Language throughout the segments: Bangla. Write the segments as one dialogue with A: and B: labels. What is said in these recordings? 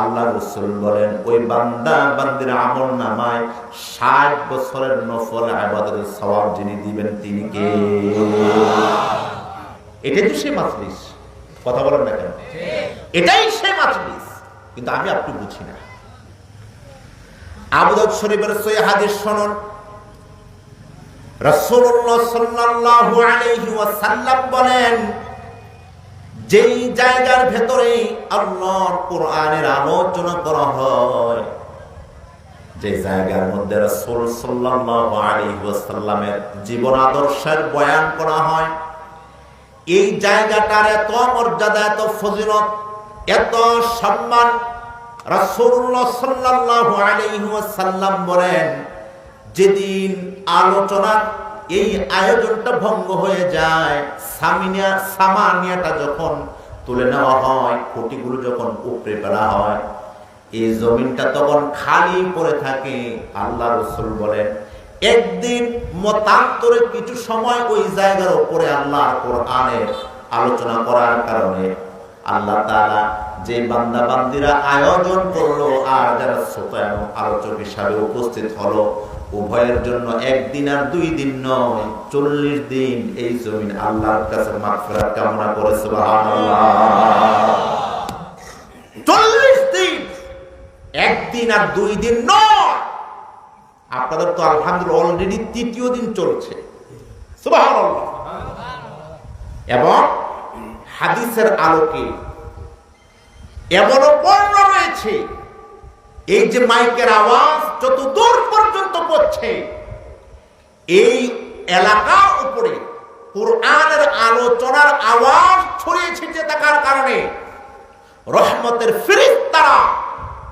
A: আল্লাহ রসুল বলেন, ওই বান্দা বান্দির আমল নামায় ষাট বছরের নফল আবাদের সওয়াব যিনি দিবেন তিনি কে? এটাই তো সে মাজলিস। কথা বলেন না কেন? এটাই সে মাজলিস। কিন্তু আমি আপনি বুঝি না। আবুদাউদ শরীফের সই হাদিস শুনুন। রাসূলুল্লাহ সাল্লাল্লাহু বলেন যেই জায়গার ভেতরে আল্লাহর কোরআনের আলোচনা করা হয় যে জায়গার মধ্যে রাসূল ওয়াসাল্লামের জীবন আদর্শের বয়ান করা হয়, এই জায়গাটার এত মর্যাদা, এত ফজিলত, এত সম্মান রাসূলুল্লাহ সাল্লাল্লাহু আলাইহি বলেন, যেদিন আলোচনা এই আয়োজনটা ভঙ্গ হয়ে যায়। সামিনিয়া, সামানিয়াটা যখন তুলে নেওয়া হয়, খুঁটিগুলো যখন উপরে ফেলা হয়, এই জমিনটা তখন খালি পড়ে থাকে। আল্লাহ রসুল বলেন, একদিন মতান্তরে কিছু সময় ওই জায়গার উপরে আল্লাহ আলোচনা করার কারণে আল্লাহ তাআলা যে বান্দা বান্দিরা আয়োজন করল আর যারা শ্রোতা এবং আলোচক হিসাবে উপস্থিত হলো, উভয়ের জন্য একদিন আর দুই দিন নয়, চল্লিশ দিন এই জমিন আল্লাহর কাছে মাগফিরাত কামনা করে চল্লিশ দিন, একদিন আর দুই দিন নয়। আপনাদের তো অলরেডি তৃতীয় দিন চলছে। এবং হাদিসের আলোকে। এমনও বর্ণ রয়েছে, এই যে মাইকের আওয়াজ যত দূর পর্যন্ত পড়ছে, এই এলাকার উপরে কোরআনের আলোচনার আওয়াজ ছড়িয়ে ছিটিয়ে থাকার কারণে রহমতের ফিরিত তারা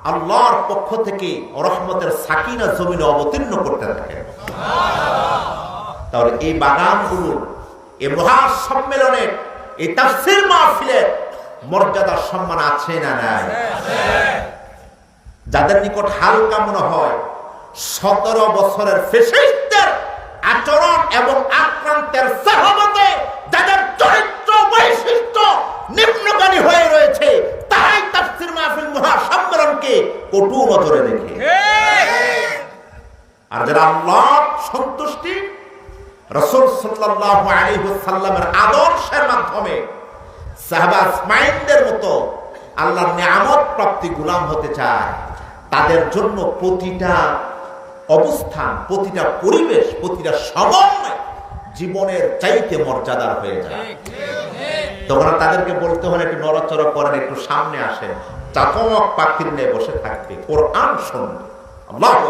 A: আল্লাহর পক্ষ থেকে রহমতের সাকিনা জমিনে অবতীর্ণ করতে থাকে। তাহলে এই বাগানগুলোর এই মহা সম্মেলনের এই তাফসির মাহফিলের মর্যাদার সম্মান আছে না নাই? যাদের নিকট হালকা মনে হয় সতেরো বছরের ফেসিস্টদের আচরণ এবং আক্রান্তের সহমতে যাদের চরিত্র বৈশিষ্ট্য নিম্নগামী হয়ে রয়েছে তারাই তাফসির মাহফিল মহা সম্মেলনকে কটু নজরে দেখে। আর যারা আল্লাহ সন্তুষ্টি রসুল সাল্লাল্লাহু আলাইহি ওয়াসাল্লামের আদর্শের মাধ্যমে সাহাবাস মাইন্ডের মতো আল্লাহর নিয়ামত প্রাপ্তি গোলাম হতে চায়। তাদের জন্য প্রতিটা অবস্থান, প্রতিটা পরিবেশ, প্রতিটা সমন্বয় জীবনের চাইতে মর্যাদার হয়ে যায়। আর তাদেরকে বলতে হলে একটু নড়াচড়া করেন, একটু সামনে আসেন। চাতক পাখির নিয়ে বসে থাকবে, কোরআন শুনবে। আল্লাহু।